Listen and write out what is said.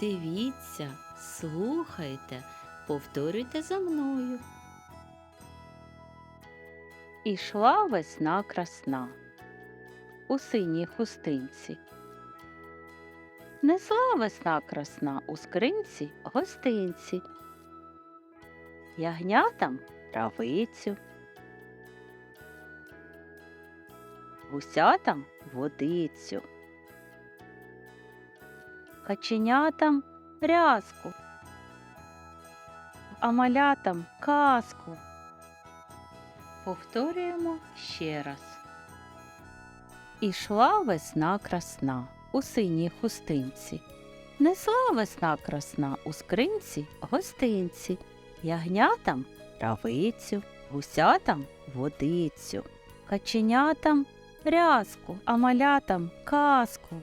Дивіться, слухайте, повторюйте за мною. Ішла весна красна у синій хустинці. Несла весна красна у скринці гостинці. Ягнятам травицю. Гусятам водицю. Каченятам рязку. А малятам казку. Повторюємо ще раз. Ішла весна красна у синій хустинці. Несла весна красна у скринці гостинці, ягнятам травицю, гусятам водицю, каченятам рязку, а малятам казку.